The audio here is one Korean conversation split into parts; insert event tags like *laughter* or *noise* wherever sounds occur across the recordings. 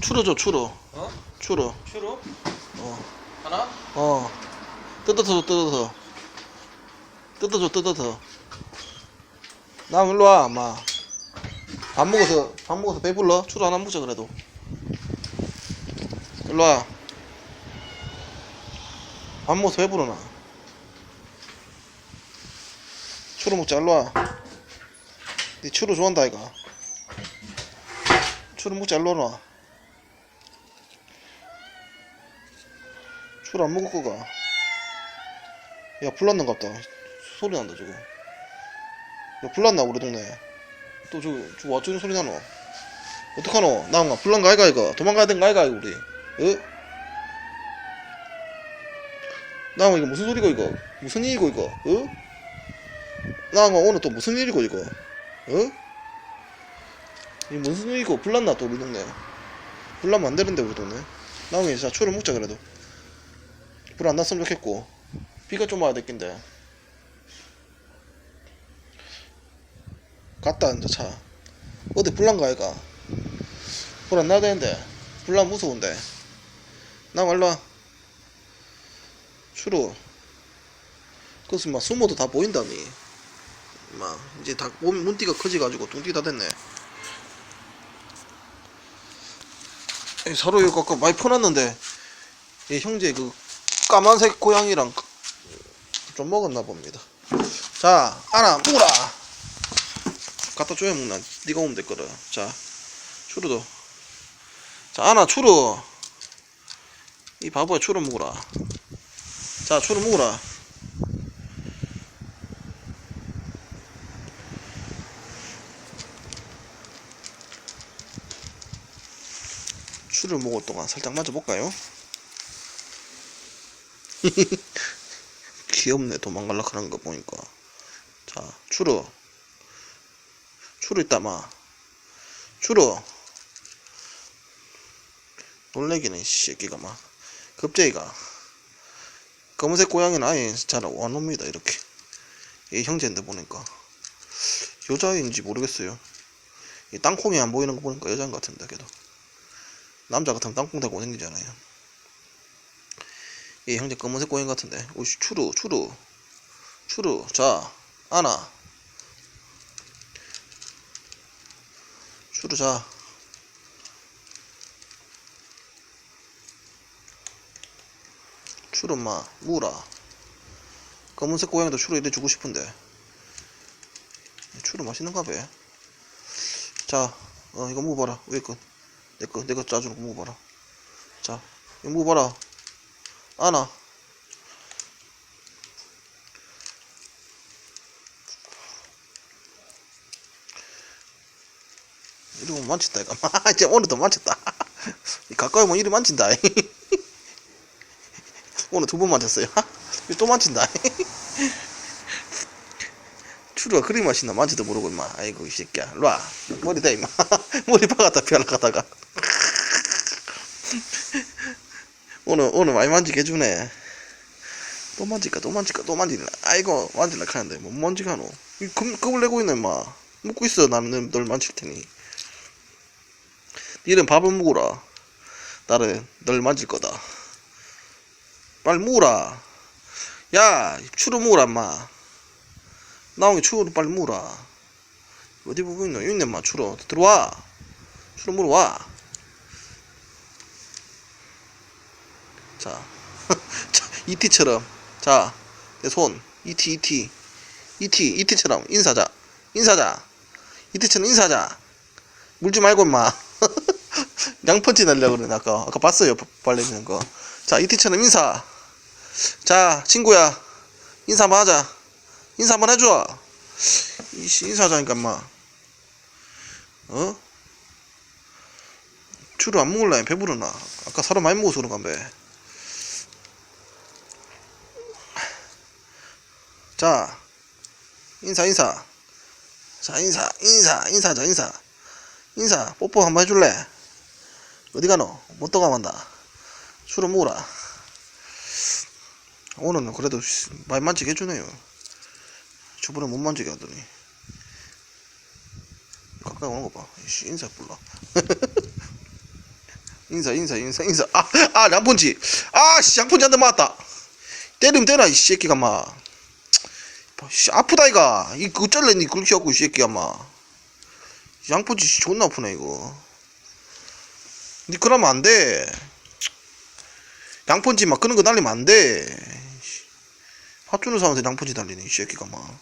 줘 추러 어? 추러 추루? 어. 하나? 어. 뜯어서 뜯어서. 뜯어줘 뜯어서. 나 일로 와 엄마. 밥 먹어서 밥 먹어서 배불러. 추루 하나 먹자 그래도. 일로 와밥 먹어서 배부르 나. 추루 먹자 일로 와니 추루 좋아한다 이가. 추루 먹자 일로 와 추루 안 먹을 거가. 야 불났는 갑다. 소리 난다 저거 야 불났나 우리 동네 또 저거 저거 어쩌는 소리 나노? 어떡하노? 나가? 불난 거 아이가 이거? 도망가야 된거 아이가 이거 우리? 어? 나가 이거 무슨 소리고 이거? 무슨 일이고 이거? 어? 나가 오늘 또 무슨 일이고 이거? 어? 이 무슨 일이고 불났나 또 우리 동네 불나면 안 되는데 우리 동네 나가 진짜 초를 먹자 그래도 불 안 났으면 좋겠고. 비가 좀 와야 될긴데. 갔다 이제 차. 어디 불난가 아이가? 불 안 나야 되는데. 불나 무서운데. 나 말라. 추루 그래서 막 숨어도 다 보인다니. 막 이제 다 몸, 문띠가 커져가지고 뚱띠 다 됐네. 이 서로 이거 아까 많이 퍼놨는데 이 형제 그 까만색 고양이랑 좀 먹었나 봅니다. 자, 아나 먹어라. 갖다 줘야 먹나? 네가 오면 될 거라. 자, 추루도. 자, 아나 추루. 이 바보야 추루 먹어라. 자, 추루 먹어라. 추를 먹을 동안 살짝 맞아볼까요? *laughs* 귀엽네. 도망갈라 그런 거 보니까. 자 추루. 추루 있다 마. 추루. 놀래기는 이 새끼가 막 급제이가. 검은색 고양이는 아예 잘 안 옵니다 이렇게. 이 형제인데 보니까. 여자인지 모르겠어요. 이 땅콩이 안 보이는 거 보니까 여자인 것 같은데 걔도. 남자 같으면 땅콩 대고 생기잖아요 이 형제 검은색 고양 같은데. 오씨 추루 추루. 추루. 자 아나. 추루 자. 추루 마. 무라. 검은색 고양이도 추루 이래 주고 싶은데. 추루 맛있는가 봐. 자, 어 이거 먹어봐라. 위에 거, 내 거, 내 거 짜주는 거 먹어봐라. 자, 이거 먹어봐라. 아나. 이러고 만친다 이거. *laughs* 이제 오늘도 만쳤다. *laughs* 가까이 오면 이리 만친다. *laughs* 오늘 두 번 만졌어요. 또 만친다. 추루가 그리 맛있나 만지도 모르고 임마 아이고 이 새끼야 일로와 머리 대 임마 머리 박았다 피하려가다가 오늘 오늘 많이 만지게 해주네 또 만질까 또 만질까 또 만질라 아이고 만질라 하는데 뭐 만지가노 이 겁, 겁을 내고 있네 임마 먹고 있어 나는 널 만질 테니 니는 밥을 먹으라 나는 널 만질 거다 빨리 먹으라 야 추루 먹으라 임마 나온 게 추로 빨리 물어. 어디 보고 있노? 있네, 마, 추로. 들어와. 추로 물어와. 자. *laughs* 자, 이티처럼. 자, 내 손. 이티, 이티. 이티, 이티처럼. 인사자. 인사자. 이티처럼 인사자. 물지 말고, 임마. *laughs* 양펀치 날려고 그러네, 아까. 아까 봤어요, 발레는 거. 자, 이티처럼 인사. 자, 친구야. 인사 한번 하자. 인사 한번 해줘. 이씨 인사하자니까 마. 어? 주로 안 먹을라 배부르나? 아까 사람 많이 먹어서 그런가 봐. 자 인사 인사. 자 인사 인사 인사 자 인사. 인사 뽀뽀 한번 해줄래? 어디 가노? 못 떠가만다. 술을 먹으라. 오늘은 그래도 많이 만지게 해주네요. 저번에 못 만지게 하더니 가까이 오는 거 봐. 씨, 인사 불러. *laughs* 인사 인사 인사 인사 아 아 양펀치 아 씨 양펀치 한 대 맞았다 때리면 되나 이 새끼가 마 씨, 아프다 이가. 이 그거 잘랐니 그렇게 하고 이 새끼가 마. 양펀치 씨, 존나 아프네 이거. 니 그러면 안돼. 양펀치 막 끄는 거 날리면 안돼. 팥주는 사람한테 양펀치 달리네 이 새끼가 막.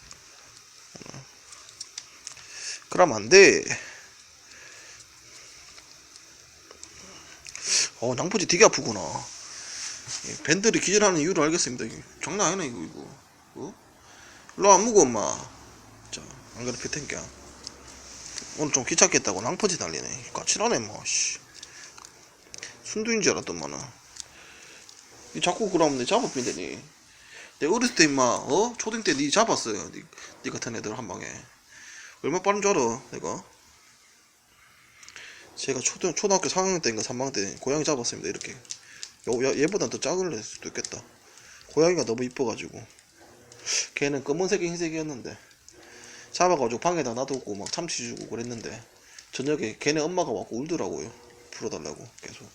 그러면 안돼. 어 양펀치 되게 아프구나. 이 밴들이 기절하는 이유를 알겠습니다 이게. 장난 아니네 이거 이거. 어? 일로 안 무거 엄마. 자 안 그래 피탱겨. 오늘 좀 귀찮겠다고 낭퍼지 달리네. 까칠하네 뭐 씨. 순두인 줄 알았더만은 이 자꾸 그러면 내 잡아빈다니. 내 어렸을 때 임마 어? 초등 때 니 잡았어요. 니, 니 같은 애들 한 방에. 얼마 빠른 줄 알아 내가? 제가 초등, 초등학교 4학년 때인가 3학년 때 고양이 잡았습니다 이렇게. 요, 야, 얘보다 더 작을 수도 있겠다. 고양이가 너무 이뻐가지고 걔는 검은색이 흰색이었는데 잡아가지고 방에다 놔두고 막 참치 주고 그랬는데 저녁에 걔네 엄마가 와고 울더라고요. 풀어달라고 계속.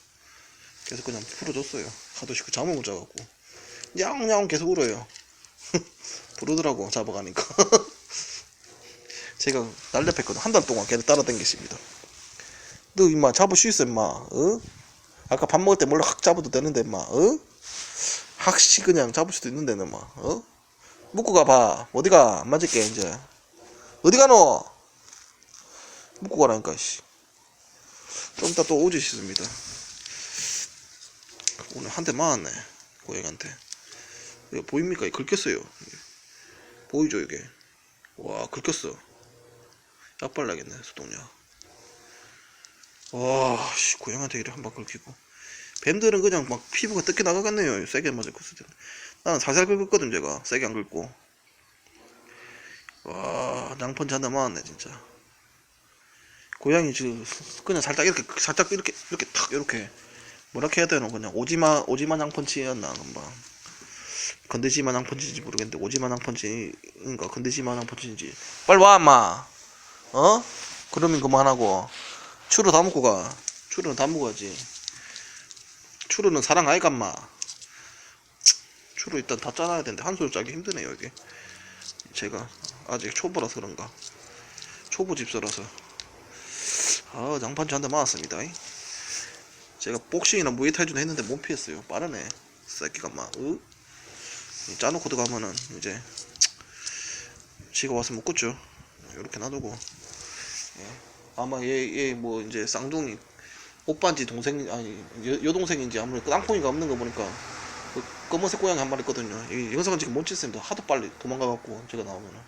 계속 그냥 풀어줬어요. 하도 싫고 잠을 못 자갖고. 냥냥 계속 울어요. *laughs* 부르더라고 잡아가니까. *laughs* 제가 날렵했거든. 한 달 동안 걔를 따라다녔습니다. 너 임마 잡을 수 있어 임마? 어? 아까 밥 먹을 때 몰래 확 잡아도 되는데 임마? 어? 확시 그냥 잡을 수도 있는데 너 임마 어? 묶고 가봐 어디가 안 맞을게 이제 어디 가노 묶고 가라니까 씨. 좀 이따 또 오지 싶습니다 오늘 한 대 맞았네 고양이한테 이거 보입니까? 이거 긁혔어요 보이죠 이게 와 긁혔어 약 발라야겠네 수동약 와, 씨, 고양이한테 이래 한 방 긁히고. 뱀들은 그냥 막 피부가 뜯겨 나가겠네요. 세게 맞을 거 쓰든. 나는 살살 긁었거든, 제가. 세게 안 긁고. 와, 낭펀치 한대 맞았네, 진짜. 고양이 지금 그냥 살짝 이렇게, 살짝 이렇게, 이렇게 탁, 이렇게. 뭐라 해야 되나, 그냥 오지마, 오지마 낭펀치였나, 금방. 건드지마 낭펀치인지 모르겠는데, 오지마 낭펀치인가, 건드지마 낭펀치인지. 빨리 와, 엄마. 어? 그러면 그만하고. 추루 다 먹고 가. 추루는 다 먹어야지. 추루는 사랑 아이간마. 추루 일단 다 짜놔야 되는데 한 손을 짜기 힘드네요 이게. 제가 아직 초보라서 그런가. 초보 집사라서. 아 장판치 한 대 맞았습니다. 제가 복싱이나 무에타이준 했는데 못 피했어요. 빠르네. 새끼가 막. 으? 짜놓고 들어가면은 이제 지가 와서 먹겠죠. 이렇게 놔두고. 아마 얘 얘 뭐 이제 쌍둥이 오빠인지 동생 아니 여, 여동생인지 아무래도 땅콩이가 없는 거 보니까 그 검은색 고양이 한 마리 있거든요. 이 영상은 지금 못 찍습니다. 하도 빨리 도망가 갖고 제가 나오면은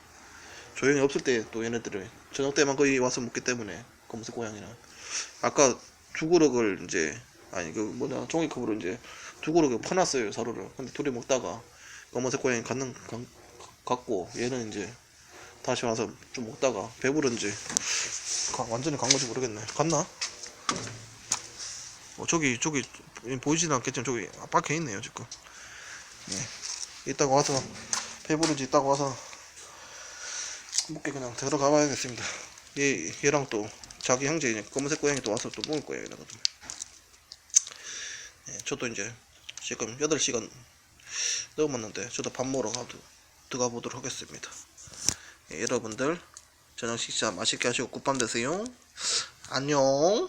조용히 없을 때 또 얘네들을 저녁 때만 거의 와서 먹기 때문에 검은색 고양이는 아까 두 그릇을 이제 아니 그 뭐냐 종이컵으로 이제 두 그릇을 퍼놨어요 서로를. 근데 둘이 먹다가 검은색 고양이 갖는 가- 갖고 얘는 이제 다시 와서 좀 먹다가 배부른지 가- 완전히 간 건지 모르겠네. 갔나? 어, 저기 저기 보이지는 않겠지만 저기 박혀 있네요 지금. 네. 이따가 와서 배부른지 이따가 와서 먹게 그냥 들어가 봐야겠습니다. 얘 얘랑 또 자기 형제 검은색 고양이 또 와서 또 먹을 거예요. 이러거든. 네, 저도 이제 지금 8시간 넘었는데 저도 밥 먹으러 가 들어가 보도록 하겠습니다. 예, 여러분들 저녁 식사 맛있게 하시고 굿밤 되세요. 안녕.